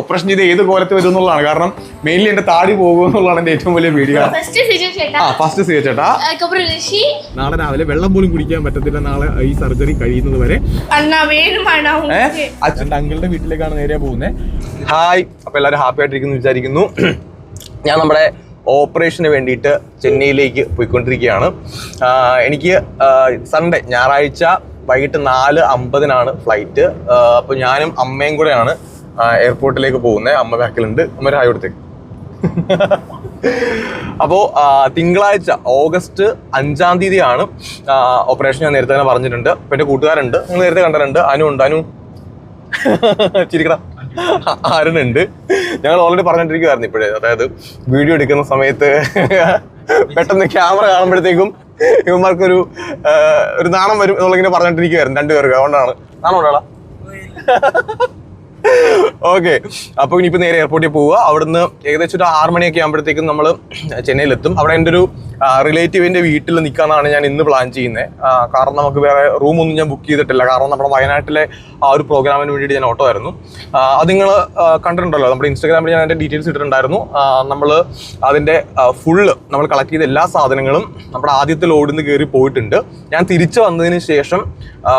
Operation ചെയ്ത് ഏത് കോലത്ത് വരും എന്നുള്ളതാണ്. കാരണം മെയിൻലി എന്റെ താടി പോകും എന്നുള്ളതാണ് എന്റെ ഏറ്റവും വലിയ പേടി. ആ ഫസ്റ്റ് സിജു ചേട്ടാ. നാളെ രാവിലെ വെള്ളം പോലും കുടിക്കാൻ പറ്റത്തില്ല. നാളെ ഈ സർജറി കഴിയുന്നത് വരെ. അച്ഛന്റെ അങ്കിളുടെ വീട്ടിലേക്കാണ് നേരെ പോകുന്നത് ഹായ്. അപ്പൊ എല്ലാവരും ഹാപ്പി ആയിട്ടിരിക്കുന്നു വിചാരിക്കുന്നു. ഞാൻ നമ്മുടെ ഓപ്പറേഷന് വേണ്ടിയിട്ട് ചെന്നൈയിലേക്ക് പോയിക്കൊണ്ടിരിക്കുകയാണ്. എനിക്ക് സൺഡേ ഞായറാഴ്ച വൈകിട്ട് നാല് അമ്പതിനാണ് ഫ്ലൈറ്റ്. അപ്പോൾ ഞാനും അമ്മയും കൂടെയാണ്. എയർപോർട്ടിലേക്ക് പോകുന്നത് അമ്മ ബാക്കിലുണ്ട്. അമ്മ ഹായ് കൊടുത്തേക്ക് അപ്പോൾ തിങ്കളാഴ്ച ഓഗസ്റ്റ് അഞ്ചാം തീയതിയാണ് ഓപ്പറേഷൻ ഞാൻ നേരത്തെ തന്നെ പറഞ്ഞിട്ടുണ്ട്. അപ്പൊ എന്റെ കൂട്ടുകാരുണ്ട്. നിങ്ങൾ നേരത്തെ കണ്ടിട്ടുണ്ട്. അനു ഉണ്ട്. അനു. ചിരിക്കണം ആരുന്നുണ്ട് ഞങ്ങൾ ഓൾറെഡി പറഞ്ഞിട്ടിരിക്കുവായിരുന്നു ഇപ്പോഴേ. അതായത് വീഡിയോ എടുക്കുന്ന സമയത്ത് പെട്ടെന്ന് ക്യാമറ കാണുമ്പോഴത്തേക്കും ഇവന്മാർക്കൊരു ഒരു നാണം വരും എന്നുള്ളങ്ങനെ പറഞ്ഞിട്ടിരിക്കുവായിരുന്നു രണ്ടുപേർക്ക്. അതുകൊണ്ടാണ്. നാണം ഉണ്ടോളാ ഓക്കെ അപ്പോൾ ഇനിയിപ്പോൾ നേരെ എയർപോർട്ടിൽ പോവുക. അവിടുന്ന് ഏകദേശം ഒരു ആറ് മണിയൊക്കെ ആകുമ്പോഴത്തേക്കും നമ്മൾ ചെന്നൈയിലെത്തും. അവിടെ എന്റെ ഒരു റിലേറ്റീവിന്റെ വീട്ടിൽ നിൽക്കാനാണ് ഞാൻ ഇന്ന് പ്ലാൻ ചെയ്യുന്നത് കാരണം നമുക്ക് വേറെ റൂമൊന്നും ഞാൻ ബുക്ക് ചെയ്തിട്ടില്ല. കാരണം നമ്മുടെ വയനാട്ടിലെ ആ ഒരു പ്രോഗ്രാമിന് വേണ്ടിയിട്ട് ഞാൻ ഓട്ടോ ആയിരുന്നു. അത് നിങ്ങൾ കണ്ടിട്ടുണ്ടല്ലോ. നമ്മുടെ ഇൻസ്റ്റാഗ്രാമിൽ ഞാൻ അതിന്റെ ഡീറ്റെയിൽസ് ഇട്ടിട്ടുണ്ടായിരുന്നു. നമ്മൾ അതിന്റെ ഫുള്ള് നമ്മൾ കളക്ട് ചെയ്ത എല്ലാ സാധനങ്ങളും നമ്മുടെ ആദ്യത്തെ ലോഡിൽ നിന്ന് കയറി പോയിട്ടുണ്ട്. ഞാൻ തിരിച്ചു വന്നതിന് ശേഷം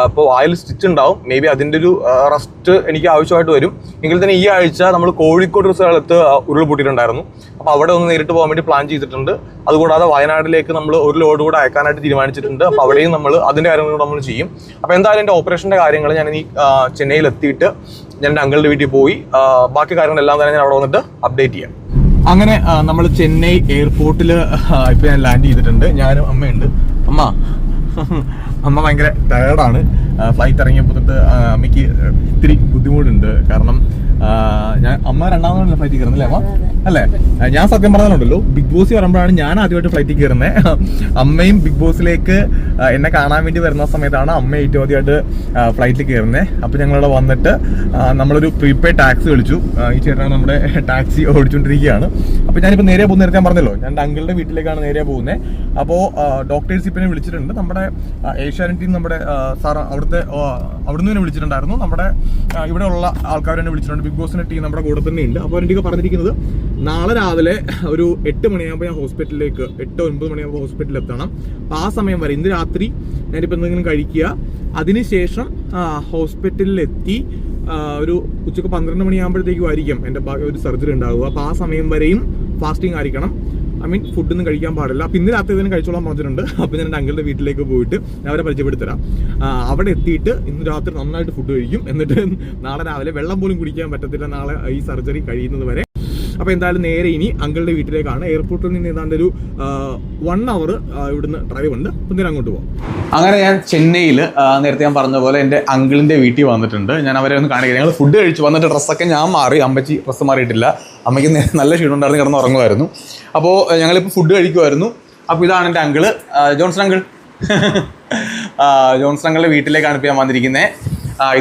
ഇപ്പോൾ വായിൽ സ്റ്റിച്ച് ഉണ്ടാവും. മേ ബി അതിന്റെ ഒരു റെസ്റ്റ് എനിക്ക് ആവശ്യമായിട്ട് വരും എങ്കിൽ തന്നെ ഈ ആഴ്ച നമ്മൾ കോഴിക്കോട് ഒരു സ്ഥലത്ത് ഉരുൾപൊട്ടിയിട്ടുണ്ടായിരുന്നു അപ്പോൾ അവിടെ ഒന്ന് നേരിട്ട് പോകാൻ വേണ്ടി പ്ലാൻ ചെയ്തിട്ടുണ്ട്. അതുകൂടാതെ വയനാട്ടിലേക്ക് നമ്മൾ ഒരു ലോഡ് കൂടെ അയക്കാനായിട്ട് തീരുമാനിച്ചിട്ടുണ്ട്. അപ്പോൾ അവിടെയും നമ്മൾ അതിന്റെ കാര്യങ്ങൾ നമ്മൾ ചെയ്യും. അപ്പോൾ എന്തായാലും എന്റെ ഓപ്പറേഷന്റെ കാര്യങ്ങൾ ഞാൻ ഇനി ചെന്നൈയിൽ എത്തിയിട്ട് ഞാൻ എന്റെ അങ്കിളുടെ വീട്ടിൽ പോയി ബാക്കി കാര്യങ്ങളെല്ലാം തന്നെ ഞാൻ അവിടെ വന്നിട്ട് അപ്ഡേറ്റ് ചെയ്യാം. അങ്ങനെ നമ്മൾ ചെന്നൈ എയർപോർട്ടിൽ ഇപ്പൊ ഞാൻ ലാൻഡ് ചെയ്തിട്ടുണ്ട്. ഞാനും അമ്മയുണ്ട്. അമ്മ അമ്മ ഭയങ്കര ടയർഡാണ് ഫ്ലൈറ്റ് ഇറങ്ങിയപ്പോൾ തൊട്ട് അമ്മയ്ക്ക് ഇത്തിരി ബുദ്ധിമുട്ടുണ്ട്. കാരണം ഞാൻ അമ്മ രണ്ടാമതാണ് ഫ്ലൈറ്റിൽ കയറുന്നില്ലേ അമ്മ? അല്ലേ? ഞാൻ സത്യം പറഞ്ഞാലുണ്ടല്ലോ ബിഗ് ബോസ് വരുമ്പോഴാണ് ഞാൻ ആദ്യമായിട്ട് ഫ്ലൈറ്റിൽ കയറുന്നത് അമ്മയും ബിഗ് ബോസിലേക്ക് എന്നെ കാണാൻ വേണ്ടി വരുന്ന സമയത്താണ് അമ്മ ഏറ്റവും ആദ്യമായിട്ട് ഫ്ലൈറ്റിൽ കയറുന്നത് അപ്പോൾ ഞങ്ങളിവിടെ വന്നിട്ട് നമ്മളൊരു പ്രീപെയ്ഡ് ടാക്സി വിളിച്ചു. ഈ ചേട്ടനാണ് നമ്മുടെ ടാക്സി ഓടിച്ചുകൊണ്ടിരിക്കുകയാണ് അപ്പോൾ ഞാനിപ്പോൾ നേരെ പോകുന്ന നേരത്തെ ഞാൻ പറഞ്ഞല്ലോ ഞാൻ അങ്കിളുടെ വീട്ടിലേക്കാണ് നേരെ പോകുന്നത് അപ്പോൾ ഡോക്ടേഴ്സ് ഇപ്പം വിളിച്ചിട്ടുണ്ട്. നമ്മുടെ ഏഷ്യാനെറ്റിൽ നമ്മുടെ സാർ അവിടുത്തെ അവിടുന്ന് തന്നെ വിളിച്ചിട്ടുണ്ടായിരുന്നു. നമ്മുടെ ഇവിടെയുള്ള ആൾക്കാർ തന്നെ വിളിച്ചിട്ടുണ്ട്. ബിഗ് ബോസിന്റെ ടീം നമ്മുടെ കൂടെ തന്നെ ഉണ്ട് അപ്പോൾ എനിക്ക് പറഞ്ഞിരിക്കുന്നത് നാളെ രാവിലെ ഒരു എട്ട് മണിയാകുമ്പോൾ ഞാൻ ഹോസ്പിറ്റലിലേക്ക് എട്ട് ഒൻപത് മണിയാകുമ്പോൾ ഹോസ്പിറ്റലിൽ എത്തണം. അപ്പോൾ ആ സമയം വരെ ഇന്ന് രാത്രി ഞാനിപ്പോൾ എന്തെങ്കിലും കഴിക്കുക. അതിനുശേഷം ഹോസ്പിറ്റലിലെത്തി ഒരു ഉച്ചയ്ക്ക് പന്ത്രണ്ട് മണിയാകുമ്പോഴത്തേക്കും ആയിരിക്കും എന്റെ ഒരു സർജറി ഉണ്ടാവുക. അപ്പോൾ ആ സമയം വരെയും ഫാസ്റ്റിംഗ് ആയിരിക്കണം. ഐ മീൻ ഫുഡൊന്നും കഴിക്കാൻ പാടില്ല. അപ്പം ഇന്ന് രാത്രി തന്നെ കഴിച്ചോളാൻ പറഞ്ഞിട്ടുണ്ട്. അപ്പം ഞാൻ എന്റെ അങ്കിളുടെ വീട്ടിലേക്ക് പോയിട്ട് ഞാൻ അവരെ പരിചയപ്പെടുത്തരാം. അവിടെ എത്തിയിട്ട് ഇന്ന് രാത്രി നന്നായിട്ട് ഫുഡ് കഴിക്കും. എന്നിട്ട് നാളെ രാവിലെ വെള്ളം പോലും കുടിക്കാൻ പറ്റത്തില്ല. നാളെ ഈ സർജറി കഴിയുന്നത് വരെ അപ്പോൾ എന്തായാലും നേരെ ഇനി അങ്കിളുടെ വീട്ടിലേക്കാണ്. എയർപോർട്ടിൽ നിന്ന് ഏതാണ്ട് ഒരു വൺ അവർ ഇവിടുന്ന് ഡ്രൈവ് ഉണ്ട്. അപ്പം നേരെ അങ്ങോട്ട് പോകാം അങ്ങനെ ഞാൻ ചെന്നൈയിൽ നേരത്തെ ഞാൻ പറഞ്ഞ പോലെ എന്റെ അങ്കിളിന്റെ വീട്ടിൽ വന്നിട്ടുണ്ട്. ഞാൻ അവരെ ഒന്ന് കാണിക്കാം. ഞങ്ങൾ ഫുഡ് കഴിച്ചു. വന്നിട്ട് ഡ്രസ്സൊക്കെ ഞാൻ മാറി. അമ്മച്ചി ഡ്രസ്സ് മാറിയിട്ടില്ല. അമ്മയ്ക്ക് നല്ല ക്ഷീണം ഉണ്ടായിരുന്നു കിടന്ന് ഉറങ്ങുമായിരുന്നു. അപ്പോൾ ഞങ്ങളിപ്പോൾ ഫുഡ് കഴിക്കുമായിരുന്നു. അപ്പോൾ ഇതാണ് എന്റെ അങ്കിൾ. Johnson uncle. ജോൺസൺ അങ്കിളുടെ വീട്ടിലേക്കാണ് ഇപ്പോൾ ഞാൻ വന്നിരിക്കുന്നത്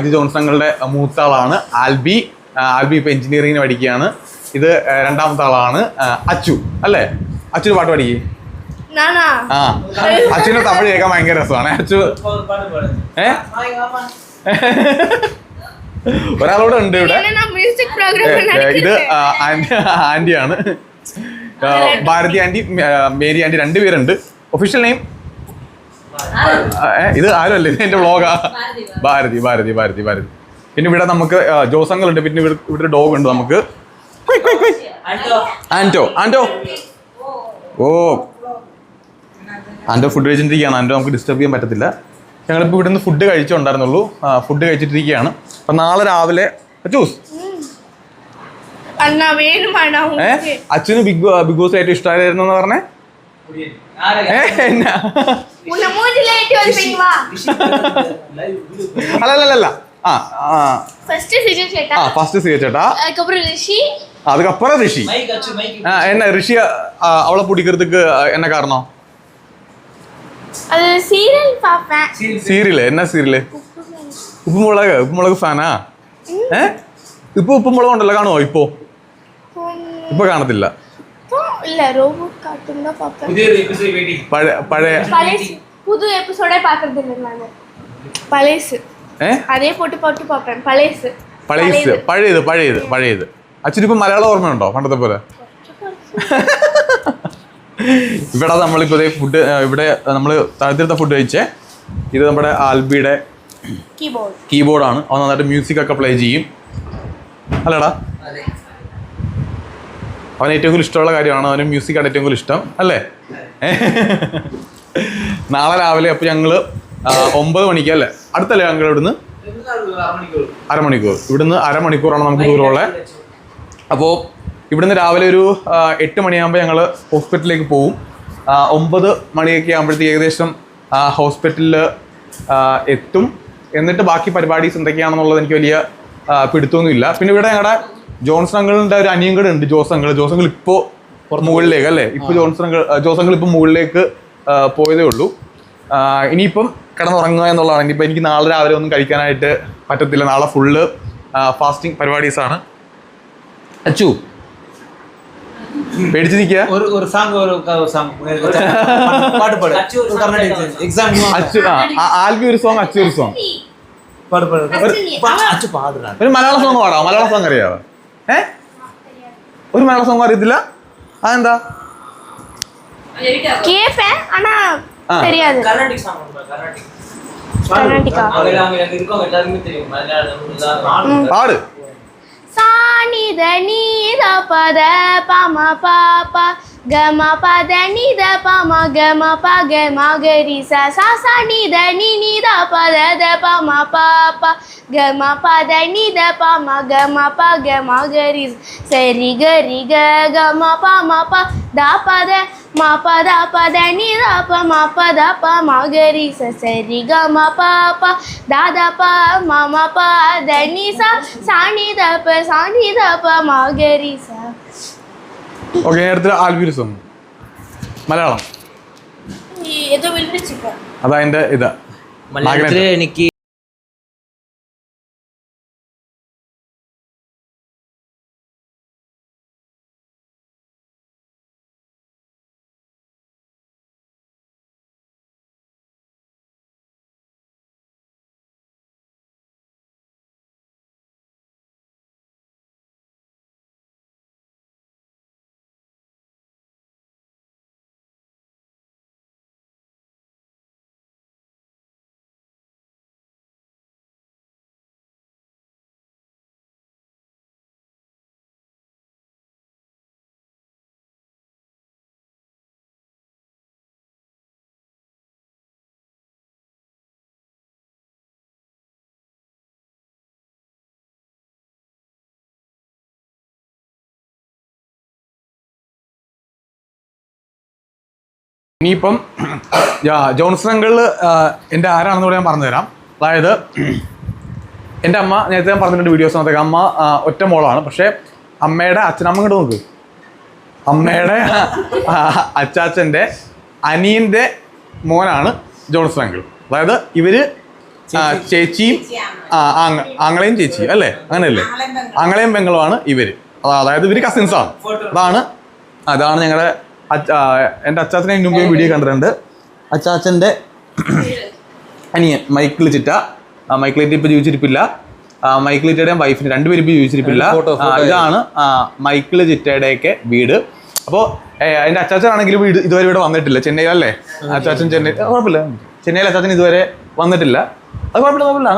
ഇത് ജോൺസൺ അങ്കിളുടെ മൂത്താളാണ്. ആൽബി. ആൽബി ഇപ്പോൾ എൻജിനീയറിങ്ങിന് പഠിക്കുകയാണ്. ഇത് രണ്ടാമത്തെ ആളാണ് അച്ചു. അല്ലേ? അച്ചു പാട്ട് പാടി ആ. അച്ഛന്റെ തമിഴ് കേൾക്കാൻ ഭയങ്കര രസമാണ്. അച്ചു ഏ? ഒരാളോട് ഉണ്ട് ഇവിടെ. ഇത് ആന്റിയാണ്. ഭാരതി ആന്റി മേരി ആന്റി രണ്ടുപേരുണ്ട് ഒഫീഷ്യൽ നെയിം ഇത് ആരുമല്ല? എന്റെ വ്ളോഗാ ഭാരതി ഭാരതി ഭാരതി ഭാരതി പിന്നെ ഇവിടെ നമുക്ക് ജോസങ്ങളുണ്ട് പിന്നെ ഇവിടെ ഇവിടെ ഡോഗ് ഉണ്ട് നമുക്ക്. ആന്റോ ആന്റോ ഓ. ആന്റോ ഫുഡ് കഴിച്ചിട്ടിരിക്കുകയാണ്. ആന്റോ നമുക്ക് ഡിസ്റ്റർബ് ചെയ്യാൻ പറ്റത്തില്ല. ഞങ്ങളിപ്പോൾ ഇവിടുന്ന് ഫുഡ് കഴിച്ചുണ്ടായിരുന്നുള്ളൂ ഫുഡ് കഴിച്ചിട്ടിരിക്കുകയാണ്. അപ്പം നാളെ രാവിലെ അച്ചൂസ്? അച്ഛന് ബിഗ് ബിഗ് ബോസ് ഏറ്റവും ഇഷ്ടമായിരുന്നു എന്ന് പറഞ്ഞേ? അല്ലല്ലല്ല എന്നാ உன்னை மூஞ்சில ஏத்தி வைப்பீங்க வா അല്ല അല്ല അല്ല ആ ആ ஃபர்ஸ்ட் சிஜு சேட்டா ആ ഫസ്റ്റ് സി ചേട്ടാ அதுக்கப்புறம் ரிஷி அதுக்கப்புறம் ரிஷி ஆ, என்ன ரிஷி ஆ, அவளை பிடிக்கிறதுக்கு ஆ, என்ன காரணம் அது சீரியல் பார்ப்பேன் സീരിയല് എന്നാ സീരിയല് ഉപ്പുമുളക് ഉപ്പുമുളക് ഫാനാ ഏ ഇപ്പൊ ഉപ്പുമുളക് ഉണ്ടല്ലോ കാണുമോ ഇപ്പോ ഇപ്പൊ കാണത്തില്ല இப்போ இல்ல ரோபோட் கார்ட்டூன் தான் பார்ப்பேன் പഴയ പഴയ பழைசு புது எபிசோடே பார்க்கறது இல்லை நான் பழைசு അതേ പോട്ട് പോട്ട് പോപ്കോൺ പളയസ് പളയസ് പഴയത്. പഴയത് പഴയത് അച്ഛനിപ്പോ മലയാളം ഓർമ്മയുണ്ടോ പണ്ടത്തെ പോലെ? ഇവിടെ നമ്മളിപ്പോ ഫുഡ് ഇവിടെ നമ്മൾ താഴ്ത്തിരുത്ത ഫുഡ് കഴിച്ചേ. ഇത് നമ്മുടെ ആൽബിയുടെ കീബോർഡാണ്. അവൻ നന്നായിട്ട് മ്യൂസിക് ഒക്കെ പ്ലേ ചെയ്യും. അല്ലടാ. അവൻ ഏറ്റവും കൂടുതൽ ഇഷ്ടമുള്ള കാര്യമാണ് അവന് മ്യൂസിക്കാണ് ഏറ്റവും കൂടുതൽ ഇഷ്ടം. അല്ലേ? നാളെ രാവിലെ അപ്പോൾ ഞങ്ങൾ ഒമ്പത് മണിക്ക് അല്ലേ? അടുത്തല്ലേ ഞങ്ങൾ ഇവിടുന്ന്? അരമണിക്കൂർ. ഇവിടുന്ന് അരമണിക്കൂറാണ് നമുക്ക് ദൂരമുള്ളത് അപ്പോൾ ഇവിടുന്ന് രാവിലെ ഒരു എട്ട് മണിയാകുമ്പോൾ ഞങ്ങൾ ഹോസ്പിറ്റലിലേക്ക് പോവും. ഒമ്പത് മണിയൊക്കെ ആകുമ്പോഴത്തേക്ക് ഏകദേശം ഹോസ്പിറ്റലിൽ എത്തും. എന്നിട്ട് ബാക്കി പരിപാടീസ് എന്തൊക്കെയാണെന്നുള്ളത് എനിക്ക് വലിയ പിടുത്തൊന്നുമില്ല പിന്നെ ഇവിടെ ഞങ്ങളുടെ ജോൺസൺ അങ്കിളിന്റെ ഒരു അനിയൻ കൂടെ ഉണ്ട് ജോസ് അങ്കിൾ. ജോസ് അങ്കിൾ ഇപ്പോൾ മുകളിലേക്ക് അല്ലേ? ഇപ്പോൾ ജോൺസൺ അങ്കിൾ ജോസ് അങ്കിൾ ഇപ്പോൾ മുകളിലേക്ക് പോയതേ ഉള്ളൂ. ഇനിയിപ്പം കിടന്നുറങ്ങുക എന്നുള്ളതാണ്. ഇനിയിപ്പോൾ എനിക്ക് നാളെ രാവിലെ ഒന്നും കഴിക്കാനായിട്ട് പറ്റത്തില്ല. നാളെ ഫുള്ള് ഫാസ്റ്റിംഗ് പരിപാടീസാണ്. അച്ചു പേടിച്ചു ഒരു ഒരു ഒരു പാട്. എക്സാം അച്ചു ഒരു സോങ് അച്ചു ഒരു സോങ് പാട് പാട്. അച്ചു ഒരു മലയാള സോങ് പാടാം. മലയാള സോങ് അറിയാവോ? ഏ? ഒരു മലയാള സോങ് അറിയത്തില്ല? അതെന്താ? தெரியாது. பாடு சானித நீத பத பாமா பாப்பா. கம பத நித பம கம பக மகரி ச ச ச நித நி நித பத த பம பாப்ப கம பத நித பம கம பக மகரி சரி கரி க கம பம ப த பத ம பத பத நித ப ம பத ப மகரி ச சரி க ம ப ப த த ப ம ம ப த நி ச சாணி த ப சாணி த ப மகரி ச ഓക്കെ ഞാൻ എടുത്ത ആൽബിരിസം മലയാളം അതാ എന്റെ ഇതാ. മലയാളത്തിൽ എനിക്ക് ഇനിയിപ്പം ജോൺസൺ അങ്കിൾ എന്റെ ആരാണെന്ന് കൂടെ ഞാൻ പറഞ്ഞുതരാം. അതായത് എന്റെ അമ്മ നേരത്തെ ഞാൻ പറഞ്ഞിട്ടുണ്ട് വീഡിയോസിനകത്തേക്ക് അമ്മ ഒറ്റ മോളാണ്. പക്ഷേ അമ്മയുടെ അച്ഛനമ്മ ഇങ്ങോട്ട് നോക്ക്. അമ്മയുടെ അച്ചാച്ചന്റെ അനിയന്റെ മോനാണ് ജോൺസൺ അങ്കിൾ അതായത് ഇവർ ചേച്ചിയും ആങ്ങളെയും. ചേച്ചിയും അല്ലേ? അങ്ങനെയല്ലേ? ആങ്ങളെയും പെങ്ങളുമാണ് ഇവർ. അതായത് ഇവർ കസിൻസാണ് അതാണ് അതാണ് ഞങ്ങളുടെ എന്റെ അച്ചാച്ചനെ മുമ്പ് വീഡിയോ കണ്ടിട്ടുണ്ട്. അച്ചാച്ചന്റെ അനിയൻ മൈക്കിൾ ചിറ്റ. ആ, മൈക്കിൾ ചിറ്റ ഇപ്പോൾ ജീവിച്ചിരിപ്പില്ല. മൈക്കിൾ ചിറ്റയുടെയും വൈഫിന് രണ്ടുപേരും ഇപ്പോൾ ജീവിച്ചിരിപ്പില്ല. ഇതാണ് മൈക്കിൾ ചിറ്റയുടെയൊക്കെ വീട്. അപ്പോൾ എന്റെ അച്ചാച്ചനാണെങ്കിലും വീട് ഇതുവരെ ഇവിടെ വന്നിട്ടില്ല. ചെന്നൈയിലല്ലേ? അച്ചാച്ചൻ ചെന്നൈ കുഴപ്പമില്ല. ചെന്നൈയിൽ അച്ചാച്ചൻ ഇതുവരെ വന്നിട്ടില്ല. അത് കുഴപ്പമില്ല കുഴപ്പമില്ല.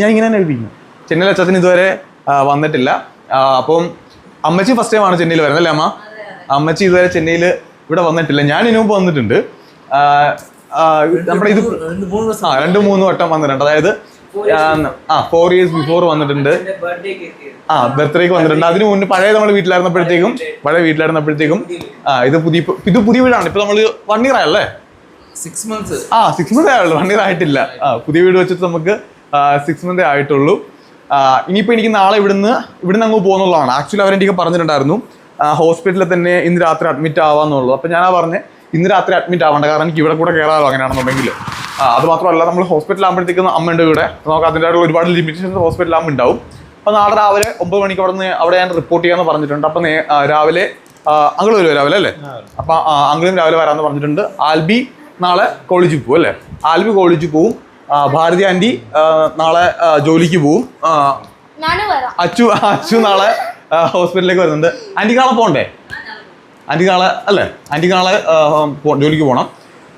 ഞാൻ ഇങ്ങനെ തന്നെ എഴുതിക്കുന്നു ചെന്നൈയിൽ അച്ചാച്ചൻ ഇതുവരെ വന്നിട്ടില്ല. അപ്പം അമ്മച്ചി ഫസ്റ്റ് ടൈം ആണ് ചെന്നൈയിൽ വരുന്നത് അല്ലേ അമ്മ? അമ്മച്ചി ഇതുവരെ ചെന്നൈയിൽ ഇവിടെ വന്നിട്ടില്ല. ഞാൻ ഇനി മുമ്പ് വന്നിട്ടുണ്ട്. നമ്മുടെ ഇത് രണ്ട് മൂന്ന് വട്ടം വന്നിട്ടുണ്ട്. അതായത് ആ ഫോർ ഇയേഴ്സ് ബിഫോർ വന്നിട്ടുണ്ട്. ആ ബർത്ത്ഡേക്ക് വന്നിട്ടുണ്ട്. അതിന് മുന്നേ പഴയ നമ്മൾ വീട്ടിലായിരുന്നപ്പോഴത്തേക്കും പഴയ വീട്ടിലായിരുന്നപ്പോഴത്തേക്കും ആ ഇത് പുതിയ ഇത് പുതിയ വീടാണ്. ഇപ്പൊ നമ്മൾ വൺ ഇയർ ആയല്ലേ? സിക്സ് മന്ത്സ് ആ സിക്സ് മന്ത് ആയുള്ളൂ. വൺ ഇയർ ആയിട്ടില്ല. ആ പുതിയ വീട് വെച്ചിട്ട് നമുക്ക് സിക്സ് മന്ത് ആയിട്ടുള്ളൂ. ഇനിയിപ്പോ എനിക്ക് നാളെ ഇവിടുന്ന് ഇവിടുന്ന് അങ്ങ് പോകുന്നുള്ളതാണ് ആക്ച്വലി അവരെനിക്ക് പറഞ്ഞിട്ടുണ്ടായിരുന്നു. ഹോസ്പിറ്റലിൽ തന്നെ ഇന്ന് രാത്രി അഡ്മിറ്റ് ആവാന്നുള്ളൂ. അപ്പം ഞാനാ പറഞ്ഞ് ഇന്ന് രാത്രി അഡ്മിറ്റ് ആവേണ്ട. കാരണം എനിക്ക് ഇവിടെ കൂടെ കയറാമോ അങ്ങനെയാണെന്നുണ്ടെങ്കിൽ. അത് മാത്രമല്ല നമ്മൾ ഹോസ്പിറ്റലിൽ ആകുമ്പോഴത്തേക്കും അമ്മയുടെ കൂടെ നമുക്ക് അതിന്റെതായിട്ടുള്ള ഒരുപാട് ലിമിറ്റേഷൻസ് ഹോസ്പിറ്റലിൽ ആകുമ്പോൾ ഉണ്ടാവും. അപ്പം നാളെ രാവിലെ ഒമ്പത് മണിക്ക് അവിടെ നിന്ന് അവിടെ ഞാൻ റിപ്പോർട്ട് ചെയ്യാമെന്ന് പറഞ്ഞിട്ടുണ്ട്. അപ്പം രാവിലെ അങ്കിൾ വരുമോ രാവിലെ അല്ലേ? അപ്പം അങ്കിളും രാവിലെ വരാമെന്ന് പറഞ്ഞിട്ടുണ്ട്. ആൽബി നാളെ കോളേജിൽ പോകും അല്ലേ? ആൽബി കോളേജിൽ പോവും. ഭാരതി ആന്റി നാളെ ജോലിക്ക് പോവും. അച്ചു അച്ചു നാളെ ഹോസ്പിറ്റലിലേക്ക് വരുന്നുണ്ട്. ആന്റി നാളെ പോകണ്ടേ? ആന്റി നാളെ അല്ലേ? ആന്റി നാളെ ജോലിക്ക് പോകണം.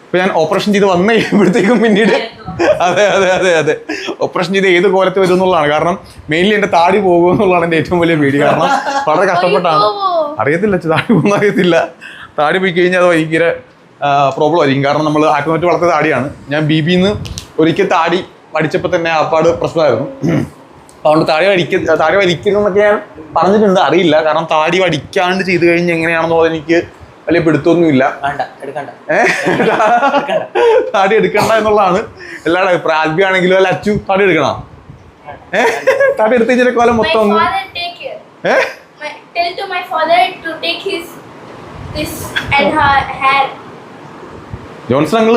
ഇപ്പൊ ഞാൻ ഓപ്പറേഷൻ ചെയ്ത് വന്നു കഴിയുമ്പോഴത്തേക്കും പിന്നീട്. അതെ അതെ അതെ അതെ. ഓപ്പറേഷൻ ചെയ്ത് ഏത് കോലത്ത് വരും എന്നുള്ളതാണ്. കാരണം മെയിൻലി എന്റെ താടി പോകും എന്നുള്ളതാണ് എന്റെ ഏറ്റവും വലിയ പേടി. കാരണം വളരെ കഷ്ടപ്പെട്ടാണ്? അറിയത്തില്ല താടി പോകുന്ന അറിയത്തില്ല. താടി പോയി കഴിഞ്ഞാൽ അത് ഭയങ്കര പ്രോബ്ലം ആയിരിക്കും. കാരണം നമ്മൾ ആറ്റുമാറ്റി വളർത്തിയ താടിയാണ്. ഞാൻ ബി ബിന്ന് ഒരിക്കൽ താടി പഠിച്ചപ്പോൾ തന്നെ അപ്പാട് പ്രശ്നമായിരുന്നു. അതുകൊണ്ട് താടി വടിക്ക താടി വലിക്കുന്നൊക്കെ ഞാൻ പറഞ്ഞിട്ടുണ്ട്. അറിയില്ല. കാരണം താടി വടിക്കാണ്ട് ചെയ്ത് കഴിഞ്ഞ് എങ്ങനെയാണെന്നുള്ളത് എനിക്ക് വലിയ പിടുത്തൊന്നുമില്ല? താടി എടുക്കണ്ട എന്നുള്ളതാണ് എല്ലാവരുടെ അഭിപ്രായം. ആൽബി ആണെങ്കിലും അല്ല അച്ചു താടി എടുക്കണം? ഏഹ് താടി എടുത്ത് കഴിഞ്ഞാൽ My മൊത്തം ഒന്ന് ജോൺസൺ അങ്കിൾ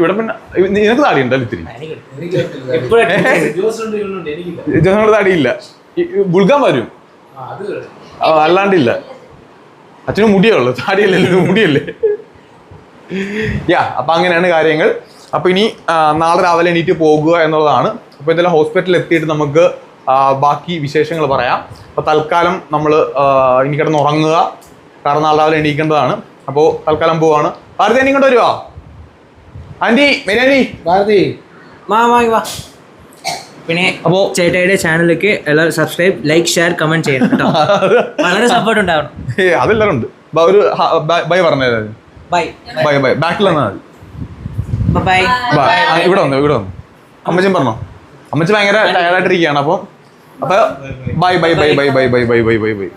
ഇവിടെ പിന്നെ നിനക്ക് താടി ഉണ്ടല്ലോ ഇത്തിരി ജോൺസൺ താടിയില്ല. ബുൾഗാൻ വരും. അല്ലാണ്ടില്ല. അച്ഛന് മുടിയുള്ളു താടിയല്ലേ മുടിയല്ലേ? യാ അപ്പൊ അങ്ങനെയാണ് കാര്യങ്ങൾ. അപ്പൊ ഇനി നാളെ രാവിലെ എണീറ്റ് പോകുക എന്നുള്ളതാണ്. അപ്പൊ എന്തായാലും ഹോസ്പിറ്റലിൽ എത്തിയിട്ട് നമുക്ക് ബാക്കി വിശേഷങ്ങൾ പറയാം. അപ്പൊ തൽക്കാലം നമ്മൾ ഇനി കിടന്ന് ഉറങ്ങുക കാരണം നാളെ രാവിലെ എണീക്കേണ്ടതാണ്. അപ്പോൾ തൽക്കാലം പോവാണ്. ഭാരതി ആന്റി ഇങ്ങോട്ട് വരുവാ? ആന്റി മെനാനി. ഭാരതി. വാ വാ വാ. പിന്നെ അപ്പോ ചേട്ടായിയുടെ ചാനലിലേക്ക് എല്ലാവരും സബ്സ്ക്രൈബ് ലൈക്ക് ഷെയർ കമന്റ് ചെയ്യണം കേട്ടോ. വളരെ സപ്പോർട്ട് ഉണ്ടാവണം. ഏ അതെല്ലാവരും ഉണ്ട്. ബ- ഒരു ബൈ പറഞ്ഞത് ബൈ. Bye by. ബാക്കിൽ വന്നാൽ മതി. ബൈ. ബാ, ഇവിടെ വന്നു ഇവിടെ വന്നു. അമ്മച്ചൻ പറഞ്ഞോ. അമ്മച്ചി ഭയങ്കര ടയർഡായിട്ടിരിക്കുകയാണ് അപ്പോൾ അപ്പൊ bye bye bye bye bye bye bye bye bye bye.